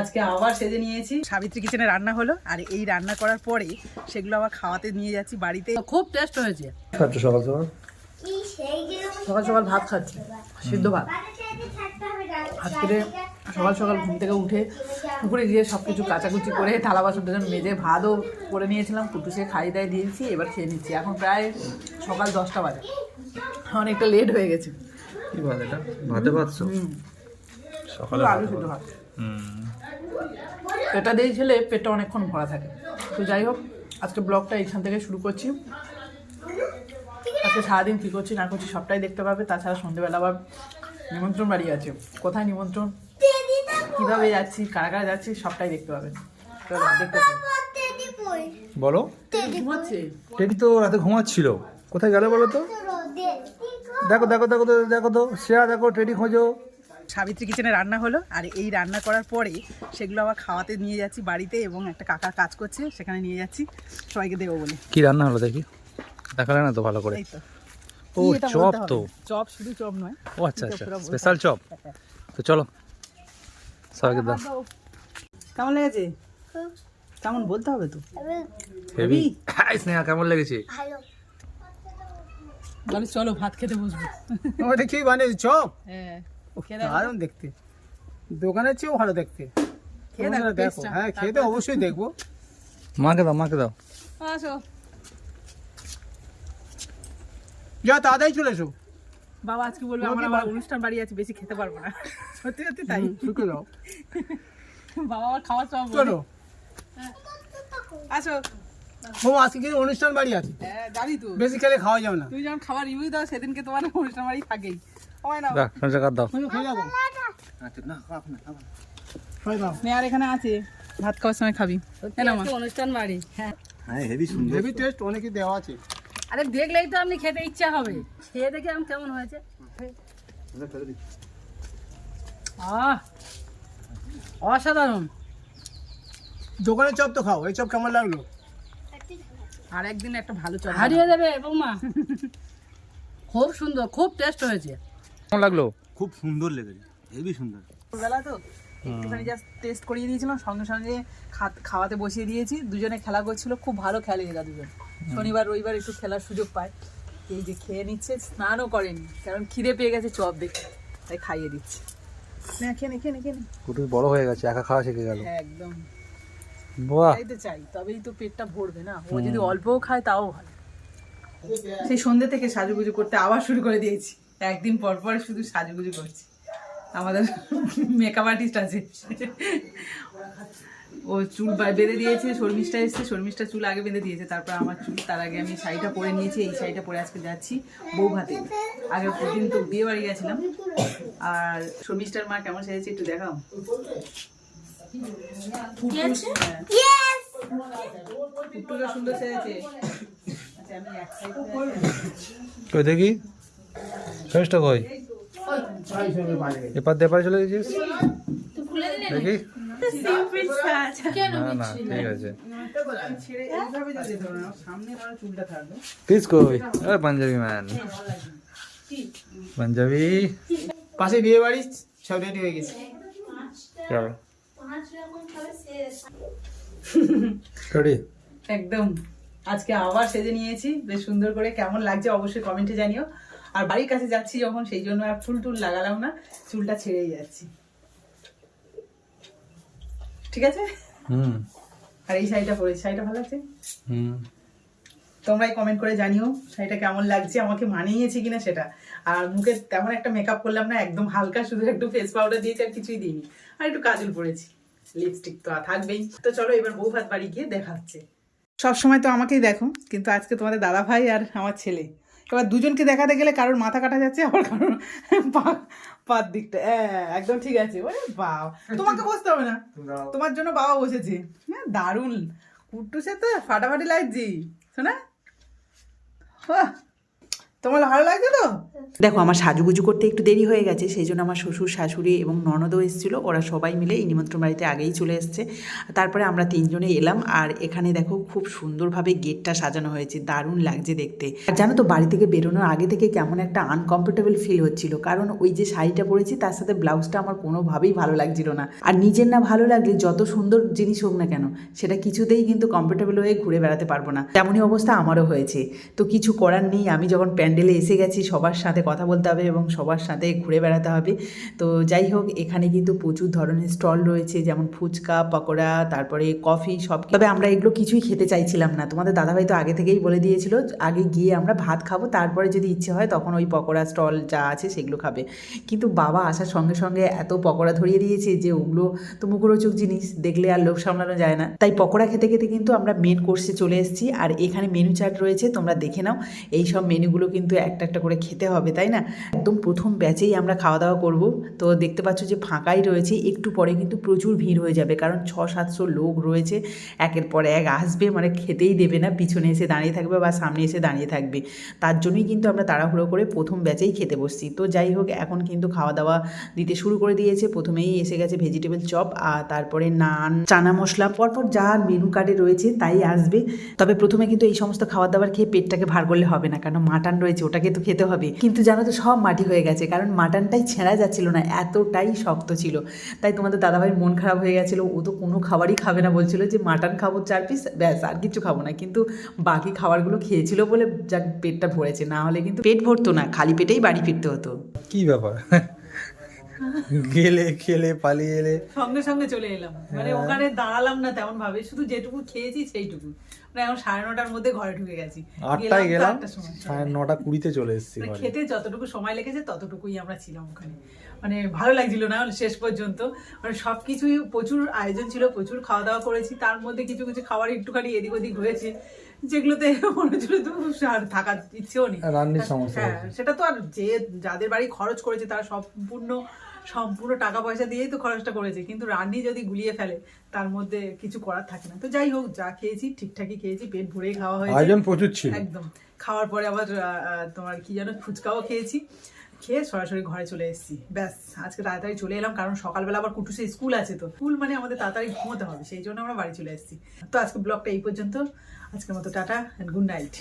আজকে আবার সেজে নিয়েছি। সাবিত্রী কিচেনে রান্না হলো আর এই রান্না করার পরে সেগুলো আবার খাওয়াতে নিয়ে যাচ্ছি বাড়িতে। খুব টেস্ট হয়েছে। খাচ্ছ সকাল সকাল? সকাল সকাল ভাত খাচ্ছি সিদ্ধ ভাত। আজকে সকাল সকাল ঘুম থেকে উঠে পুকুরে গিয়ে সব কিছু কাচাকুচি করে থালা বাসন টাসন মেজে ভাতও করে নিয়েছিলাম কুটুসে খাই দাই দিয়েছি এবার খেয়ে নিচ্ছি। এখন প্রায় সকাল দশটা বাজে। অনেকটা লেট হয়ে গেছে। কি ভাত এটা? ভাতে ভাতছো সকালে আলু সিদ্ধ ভাত। এটা দিয়ে ছেলে পেটটা অনেকক্ষণ ভরা থাকে। তো যাই হোক আজকে ব্লগটা এইখান থেকে শুরু করছি। আজকে সারাদিন কী করছি না করছি সবটাই দেখতে পাবে। তাছাড়া সন্ধ্যেবেলা আবার নিমন্ত্রণ বাড়ি আছে। কোথায় নিমন্ত্রণ? কীভাবে যাচ্ছি কারা কারা যাচ্ছি সবটাই দেখতে পাবে। চলো দেখতে পাবে বলো। টেডি তো রাতে ঘুমাচ্ছিল। কোথায় গেল বলো তো? দেখো দেখো। দেখো তো দেখো তো শ্রেয়া দেখো টেডি খোঁজো। সাবিত্রী কিচেনে রান্না হলো আর এই রান্না করার পরে সেগুলো আবার খাওয়াতে নিয়ে যাচ্ছি বাড়িতে এবং একটা কাকা কাজ করছে সেখানে নিয়ে যাচ্ছি সবাইকে দেবো বলে। কি রান্না হলো দেখি? দেখালে না তো ভালো করে। ও চপ তো। চপ শুধু চপ নয়। ও আচ্ছা আচ্ছা। Special chop. তো চলো সবাইকে দাও। কেমন লেগেছে? কেমন বলতে হবে তো? হেভি। হাই স্নেহা কেমন লেগেছে? চলো ভাত খেতে বসবো। ওটা কি বানিয়েছে চপ। হ্যাঁ। দারুণ দেখতে। দোকানের চেয়েও ভালো দেখতে। খেয়ে দেখো। হ্যাঁ খেতে অবশ্যই দেখব। মাকে দাও মাকে দাও। আসো। যা তাড়াতাড়ি চলে এসো। বাবা আজকে বলবে আমার আবার অনুষ্ঠান বাড়ি আছে বেশি খেতে পারব না। সত্যি সত্যি তাই? শুকে দাও বাবা আবার খাওয়ার সব চলো। আসো। ও আজকে কিন্তু অনুষ্ঠান বাড়ি আছে। হ্যাঁ যাবি তো। বেশি খেলে খাওয়া যাবে না। তুমি যখন খাবার রিভিউ দাও সেদিনকে তোমার অনুষ্ঠান বাড়ি থাকেই। হয় যাব দাও। মেয়ার এখানে আছে। ভাত খাওয়ার সময় খাবি। অনুষ্ঠান বাড়ি। হ্যাঁ। হেভি টেস্ট অনেকে দেওয়া আছে। আরে দেখলেই তো আপনি খেতে ইচ্ছা হবে। খেয়ে দেখে এখন কেমন হয়েছে। আহ অসাধারণ। দোকানের চপ তো খাও এই চপ কেমন লাগল? আর একদিন একটা ভালো চল হারিয়ে দেবে বৌমা। খুব সুন্দর খুব টেস্ট হয়েছে। কেমন লাগল? খুব সুন্দর লেগেছে হেভি সুন্দর। বেলা তো একটুখানি জাস্ট টেস্ট করিয়ে দিয়েছিলাম সঙ্গে সঙ্গে খাওয়াতে বসিয়ে দিয়েছি দুজনে খেলা করছিল খুব ভালো খেলে এরা দুজন। শনিবার রবিবার একটু খেলার সুযোগ পায়। এই যে খেয়ে নিচ্ছে স্নানও করেনি কারণ খিদে পেয়ে গেছে চপ দেখে তাই খাইয়ে দিচ্ছে। না খেয়ে নে খেয়ে নে খেয়ে নে। কুটু বড় হয়ে গেছে একা খাওয়া শিখে গেল। হ্যাঁ, একদম। বাহ। খাইতে চাই তবেই তো পেটটা ভরবে না ও যদি অল্পও খায় তাও ভালো। সেই সন্ধ্যে থেকে সাজুগুজু করতে আবার শুরু করে দিয়েছি। একদিন পর পর শুধু সাজুগুজু করছি। আমাদের মেকআপ আর্টিস্ট আছে। ও চুল বেঁধে দিয়েছে শর্মিষ্ঠা এসছে শর্মিষ্ঠা চুল আগে বেঁধে দিয়েছে তারপর আমার চুল তার আগে আমি শাড়িটা পরে নিয়েছি এই শাড়িটা পরে আজকে যাচ্ছি বউ ভাতে আগে দিন তো বিয়ে বাড়ি গেছিলাম। আর শর্মিষ্ঠার মা কেমন সেজেছে একটু দেখাও। সুন্দর সেজেছে। আচ্ছা আমি এক সাইড দেখি? ফেসটা কই? এপার দিয়ে এপারে চলে গেছিস? দেখি। প্লিজ কই? পাঞ্জাবি ম্যান। পাঞ্জাবি। পাশে বিয়ে বাড়ি সব রেডি হয়ে গেছে। একদম। আজকে আবার সেজে নিয়েছি। বেশ সুন্দর করে কেমন লাগছে অবশ্যই কমেন্টে জানিও। আর বাড়ির কাছে যাচ্ছি যখন সেই জন্য আর ফুল টুল লাগালাম না চুলটা ছেড়েই যাচ্ছি। ঠিক আছে? হুম। আর এই শাড়িটা পরেছি শাড়িটা ভালো আছে? হুম। তোমরাই কমেন্ট করে জানিও শাড়িটা কেমন লাগছে আমাকে মানিয়েছে কিনা সেটা। আর মুখে তেমন একটা মেকআপ করলাম না একদম হালকা শুধু একটু ফেস পাউডার দিয়েছি আর কিছুই দিইনি। আর একটু কাজল পরেছি লিপস্টিক তো আর থাকবেই। তো চলো এবার বউ ভাত বাড়ি গিয়ে দেখা হচ্ছে সব সময় তো আমাকেই দেখো কিন্তু আজকে তোমাদের দাদা ভাই আর আমার ছেলে। এবার দুজনকে দেখাতে গেলে কারোর মাথা কাটা যাচ্ছে আবার কারোর পা- পার দিকটা। হ্যাঁ, একদম ঠিক আছে। ওরে বাবা তোমাকে বসতে হবে না। তোমার জন্য বাবা বসেছে। হ্যাঁ দারুণ। কুট্টুসে তো ফাটাফাটি লাগছি শোনা? বাহ, তোমার ভালো লাগছে তো? দেখো, আমার সাজুগুজু করতে একটু দেরি হয়ে গেছে, সেই জন্য আমার শ্বশুর, শাশুড়ি এবং ননদও এসেছিল, ওরা সবাই মিলে এই নিমন্ত্রণ বাড়িতে আগেই চলে এসছে। তারপরে আমরা তিনজনে এলাম, আর এখানে দেখো খুব সুন্দরভাবে গেটটা সাজানো হয়েছে, দারুণ লাগছে দেখতে। আর জানো তো, বাড়ি থেকে বেরোনোর আগে থেকে কেমন একটা আনকমফোর্টেবল ফিল হচ্ছিল, কারণ ওই যে শাড়িটা পরেছি, তার সাথে ব্লাউজটা আমার কোনোভাবেই ভালো লাগছিল না। আর নিজের না ভালো লাগলে যত সুন্দর জিনিস হোক না কেন, সেটা কিছুতেই কিন্তু কমফোর্টেবল হয়ে ঘুরে বেড়াতে পারব না। তেমনই অবস্থা আমারও হয়েছে। তো কিছু করার নেই, আমি যখন প্যান্ডেলে এসে গেছি, সবার সাথে কথা বলতে হবে এবং সবার সাথে ঘুরে বেড়াতে হবে। তো যাই হোক, এখানে কিন্তু প্রচুর ধরনের স্টল রয়েছে, যেমন ফুচকা, পকোড়া, তারপরে কফি, সব তবে আমরা এগুলো কিছুই খেতে চাইছিলাম না। তোমাদের দাদাভাই তো আগে থেকেই বলে দিয়েছিল, আগে গিয়ে আমরা ভাত খাব, তারপরে যদি ইচ্ছে হয় তখন ওই পকোড়া স্টল যা আছে সেগুলো খাবে। কিন্তু বাবা আসার সঙ্গে সঙ্গে এত পকোড়া ধরিয়ে দিয়েছে যে ওগুলো তো মুখরোচক জিনিস, দেখলে আর লোভ সামলানো যায় না। তাই পকোড়া খেতে খেতে কিন্তু আমরা মেন কোর্সে চলে এসেছি, আর এখানে মেনু চার্ট রয়েছে, তোমরা দেখে নাও। এই সব মেনুগুলো কিন্তু একটা একটা করে খেতে হবে, তাই না? একদম প্রথম ব্যাচেই আমরা খাওয়া দাওয়া করব। তো দেখতে পাচ্ছ যে ফাঁকাই রয়েছে, একটু পরে কিন্তু প্রচুর ভিড় হয়ে যাবে, কারণ ছ সাতশো লোক রয়েছে, একের পর এক আসবে মানে খেতেই দেবে না, পিছনে এসে দাঁড়িয়ে থাকবে বা সামনে এসে দাঁড়িয়ে থাকবে। তার জন্যই কিন্তু আমরা তাড়াহুড়ো করে প্রথম ব্যাচেই খেতে বসছি। তো যাই হোক, এখন কিন্তু খাওয়া দাওয়া দিতে শুরু করে দিয়েছে, প্রথমেই এসে গেছে ভেজিটেবল চপ আর তারপরে নান, চানা মশলা, পরপর যা মেনু কার্ডে রয়েছে তাই আসবে। তবে প্রথমে কিন্তু এই সমস্ত খাবার দাবার খেয়ে পেটটাকে ভার করলে হবে না কারণ মাটন রয়েছে ওটাকে তো খেতে হবে। কিন্তু জানো তো সব মাটি হয়ে গেছে কারণ মাটনটাই ছেঁড়া যাচ্ছিল না এতটাই শক্ত ছিল। তাই তোমাদের দাদাভাইয়ের মন খারাপ হয়ে গেছিল ও তো কোনো খাবারই খাবে না বলছিল যে মাটন খাব চার পিস ব্যাস আর কিছু খাব না। কিন্তু বাকি খাবারগুলো খেয়েছিল বলে যাক পেটটা ভরেছে না হলে কিন্তু পেট ভরতো না খালি পেটেই বাড়ি ফিরতে হতো। কি ব্যাপার? গেলে খেলে পালিয়ে এলে। সঙ্গে সঙ্গে চলে এলাম। মানে ওখানে দাঁড়ালাম না তেমন ভাবে শুধু যেটুকু খেয়েছি সেইটুকু। মানে এখন সাড়ে নটার মধ্যে ঘরে ঢুকে গেছি। আটটায় গেলাম সাড়ে নটা কুড়িতে চলে এসেছি মানে খেতে যতটুকু সময় লেগেছে ততটুকুই আমরা ছিলাম ওখানে। মানে ভালো লাগছিল না শেষ পর্যন্ত। মানে সব কিছুই প্রচুর আয়োজন ছিল প্রচুর খাওয়া দাওয়া করেছি। তার মধ্যে কিছু কিছু খাবার একটুখানি এদিক ওদিক হয়েছে। যেগুলোতে মনে হচ্ছিল তো আর থাকার ইচ্ছেও নেই। রান্নির সমস্যা হ্যাঁ সেটা তো আর যে যাদের বাড়ি খরচ করেছে তারা সম্পূর্ণ সম্পূর্ণ টাকা পয়সা দিয়েই তো খরচটা করেছে। কিন্তু রান্নি যদি গুলিয়ে ফেলে তার মধ্যে কিছু করার থাকে না। তো যাই হোক যা খেয়েছি ঠিকঠাকই খেয়েছি পেট ভরেই খাওয়া হয়েছে। আয়োজন প্রচুর ছিল। একদম। খাওয়ার পরে আবার তোমার কি যেন ফুচকাও খেয়েছি। খেয়ে সরাসরি ঘরে চলে এসেছি। ব্যাস আজকে তাড়াতাড়ি চলে এলাম কারণ সকালবেলা আবার কুটুসে স্কুল আছে তো। স্কুল মানে আমাদের তাড়াতাড়ি ঘুমোতে হবে সেই জন্য আমরা বাড়ি চলে এসেছি। তো আজকে ব্লগটা এই পর্যন্ত। আজকের মতো টাটা অ্যান্ড গুড নাইট